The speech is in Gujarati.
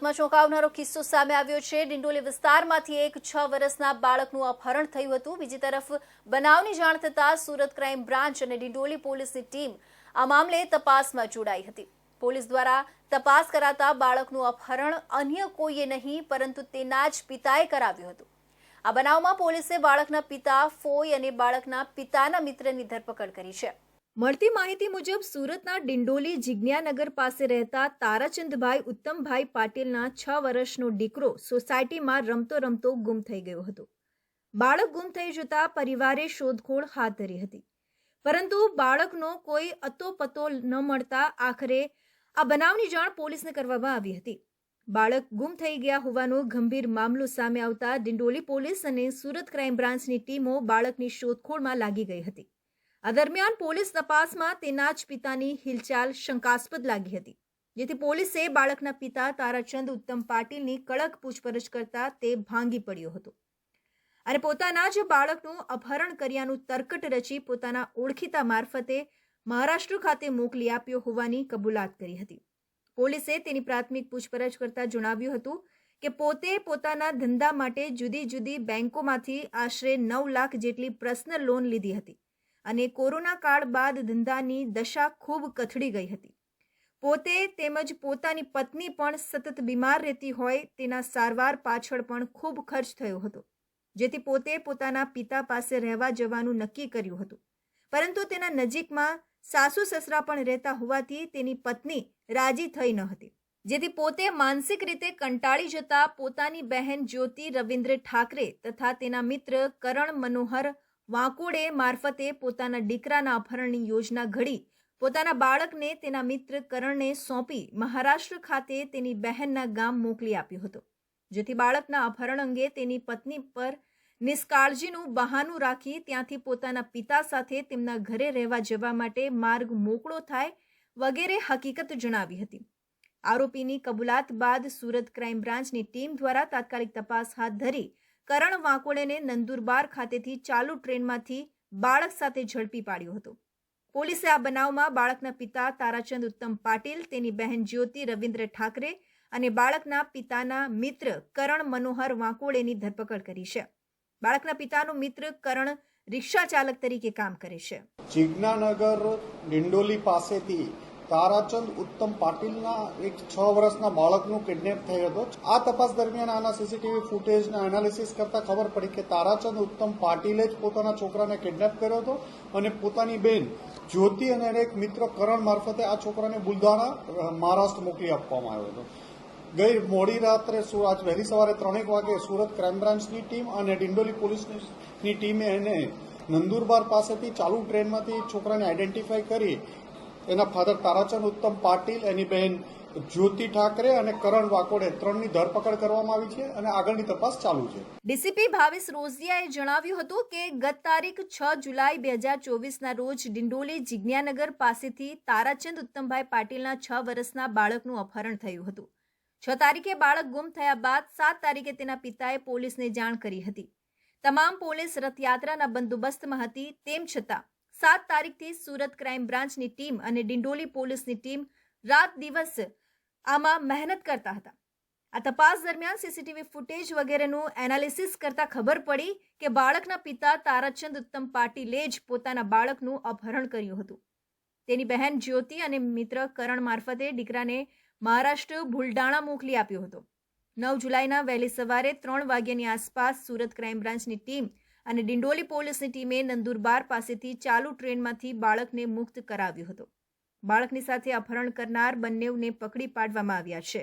સુરતમાં ચોંકાવનારો કિસ્સો સામે આવ્યો છે. ડિંડોલી વિસ્તારમાંથી એક છ વર્ષના બાળકનું અપહરણ થયું હતું. બીજી તરફ બનાવની જાણ થતાં સુરત ક્રાઇમ બ્રાન્ચ અને ડિંડોલી પોલીસની ટીમ આ મામલે તપાસમાં જોડાઈ હતી. પોલીસ દ્વારા તપાસ કરાતા બાળકનું અપહરણ અન્ય કોઈએ નહીં, પરંતુ તેના જ પિતાએ કરાવ્યું હતું. આ બનાવમાં પોલીસે બાળકના પિતા, ફોઈ અને બાળકના પિતાના મિત્રની ધરપકડ કરી છે. મળતી માહિતી મુજબ સુરતના ડિંડોલી જિજ્ઞાનગર પાસે રહેતા તારાચંદભાઈ ઉત્તમભાઈ પાટીલના છ વર્ષનો દીકરો સોસાયટીમાં રમતો રમતો ગુમ થઈ ગયો હતો. બાળક ગુમ થઈ જતા પરિવારે શોધખોળ હાથ ધરી હતી. પરંતુ બાળકનો કોઈ અતોપતો ન મળતા આખરે આ બનાવની જાણ પોલીસને કરવામાં આવી હતી. બાળક ગુમ થઈ ગયા હોવાનો ગંભીર મામલો સામે આવતા ડિંડોલી પોલીસ અને સુરત ક્રાઇમ બ્રાન્ચની ટીમો બાળકની શોધખોળમાં લાગી ગઈ હતી. આ દરમિયાન પોલીસ તપાસમાં તેના જ પિતાની હિલચાલ શંકાસ્પદ લાગી હતી. જેથી પોલીસે બાળકના પિતા તારાચંદ ઉત્તમ પાટીલની કડક પૂછપરછ કરતા તે ભાંગી પડ્યો હતો. અને પોતાના જ બાળકનું અપહરણ કર્યાનું તરકટ રચી પોતાના ઓળખીતા મારફતે મહારાષ્ટ્ર ખાતે મોકલી આપ્યો હોવાની કબૂલાત કરી હતી. પોલીસે તેની પ્રાથમિક પૂછપરછ કરતા જણાવ્યું હતું કે પોતે પોતાના ધંધા માટે જુદી જુદી બેંકોમાંથી આશરે નવ લાખ જેટલી પર્સનલ લોન લીધી હતી. અને કોરોના કાળ બાદ ધંધાની દશા ખૂબ કથળી ગઈ હતી. પોતે તેમજ પોતાની પત્ની પણ સતત બીમાર રહેતી હોય તેના સારવાર પાછળ પણ ખૂબ ખર્ચ થયો હતો, જેથી પોતે પોતાના પિતા પાસે રહેવા જવાનું નક્કી કર્યું હતું. પરંતુ તેના નજીકમાં સાસુ સસરા પણ રહેતા હોવાથી તેની પત્ની રાજી થઈ ન હતી, જેથી પોતે માનસિક રીતે કંટાળી જતા પોતાની બહેન જ્યોતિ રવિન્દ્ર ઠાકરે તથા તેના મિત્ર કરણ મનોહર વાંકોડે મારફતે પોતાના દીકરાના અપહરણની યોજના ઘડી. પોતાના બાળકને તેના મિત્ર કરણને સોંપી મહારાષ્ટ્ર ખાતે તેની બહેનના ગામ મોકલી આપ્યો હતો. જેથી બાળકના અપહરણ અંગે તેની પત્ની પર નિષ્કાળજીનું બહાનું રાખી ત્યાંથી પોતાના પિતા સાથે તેમના ઘરે રહેવા જવા માટે માર્ગ મોકળો થાય વગેરે હકીકત જણાવી હતી. આરોપીની કબૂલાત બાદ સુરત ક્રાઇમ બ્રાન્ચની ટીમ દ્વારા તાત્કાલિક તપાસ હાથ ધરી કરણ વાંકોડેને નંદુરબાર ખાતેથી ચાલુ ટ્રેનમાંથી બાળક સાથે ઝડપી પાડ્યો હતો. પોલીસે આ બનાવમાં બાળકના પિતા તારાચંદ ઉત્તમ પાટીલ, તેની બહેન જ્યોતિ રવિન્દ્ર ઠાકરે અને બાળકના પિતાના મિત્ર કરણ મનોહર વાંકોડેની ધરપકડ કરી છે. બાળકના પિતાનો મિત્ર કરણ રિક્ષા ચાલક તરીકે કામ કરે છે. જિજ્ઞાનગર, ડિંડોલી પાસેથી તારાચંદ ઉત્તમ પાટીલના એક છ વર્ષના બાળકનું કિડનેપ થયો હતો. આ તપાસ દરમિયાન આના સીસીટીવી ફૂટેજના એનાલિસિસ કરતા ખબર પડી કે તારાચંદ ઉત્તમ પાટીલે જ પોતાના છોકરાને કિડનેપ કર્યો હતો અને પોતાની બેન જ્યોતિ અને એક મિત્ર કરણ મારફતે આ છોકરાને બુલધાણા મહારાષ્ટ્ર મોકલી આપવામાં આવ્યો હતો. ગઈ મોડી રાત્રે આજ વહેલી સવારે ત્રણેક વાગે સુરત ક્રાઇમ બ્રાન્ચની ટીમ અને ડિંડોલી પોલીસની ટીમે એને નંદુરબાર પાસેથી ચાલુ ટ્રેનમાંથી છોકરાને આઈડેન્ટિફાઈ કરી એના ફાધર તારાચંદ ઉત્તમ પાટીલ, એની બહેન જ્યોતિ ઠાકરે અને કરણ વાકોડે ત્રણની ધરપકડ કરવામાં આવી છે અને આગળની તપાસ ચાલુ છે. ડીસીપી ભાવેશ રોઝિયાએ જણાવ્યું હતું કે ગત તારીખ છ જુલાઈ બે હજાર ચોવીસના રોજ ડિંડોલી જિજ્ઞાનગર પાસેથી તારાચંદ ઉત્તમભાઈ પાટીલના છ વર્ષના બાળકનું અપહરણ થયું હતું. છ તારીખે બાળક ગુમ થયા બાદ સાત તારીખે તેના પિતાએ પોલીસને જાણ કરી હતી. તમામ પોલીસ રથયાત્રાના બંદોબસ્તમાં હતી, તેમ છતાં સાત તારીખથી સુરત ક્રાઇમ બ્રાન્ચની ટીમ અને ડિંડોલી પોલીસની ટીમ રાત દિવસ આમાં મહેનત કરતા હતા. આ તપાસ દરમિયાન સીસીટીવી ફૂટેજ વગેરેનું એનાલિસિસ કરતા ખબર પડી કે બાળકના પિતા તારાચંદ ઉત્તમ પાટીલે જ પોતાના બાળકનું અપહરણ કર્યું હતું. તેની બહેન જ્યોતિ અને મિત્ર કરણ મારફતે દીકરાને મહારાષ્ટ્ર ભૂલડાણા મોકલી આપ્યો હતો. નવ જુલાઈના વહેલી સવારે ત્રણ વાગ્યાની આસપાસ સુરત ક્રાઇમ બ્રાન્ચની ટીમ અને ડિંડોલી પોલીસની ટીમે નંદુરબાર પાસેથી ચાલુ ટ્રેનમાંથી બાળકને મુક્ત કરાવ્યો હતો. બાળકની સાથે અપહરણ કરનાર બંનેવને પકડી પાડવામાં આવ્યા છે.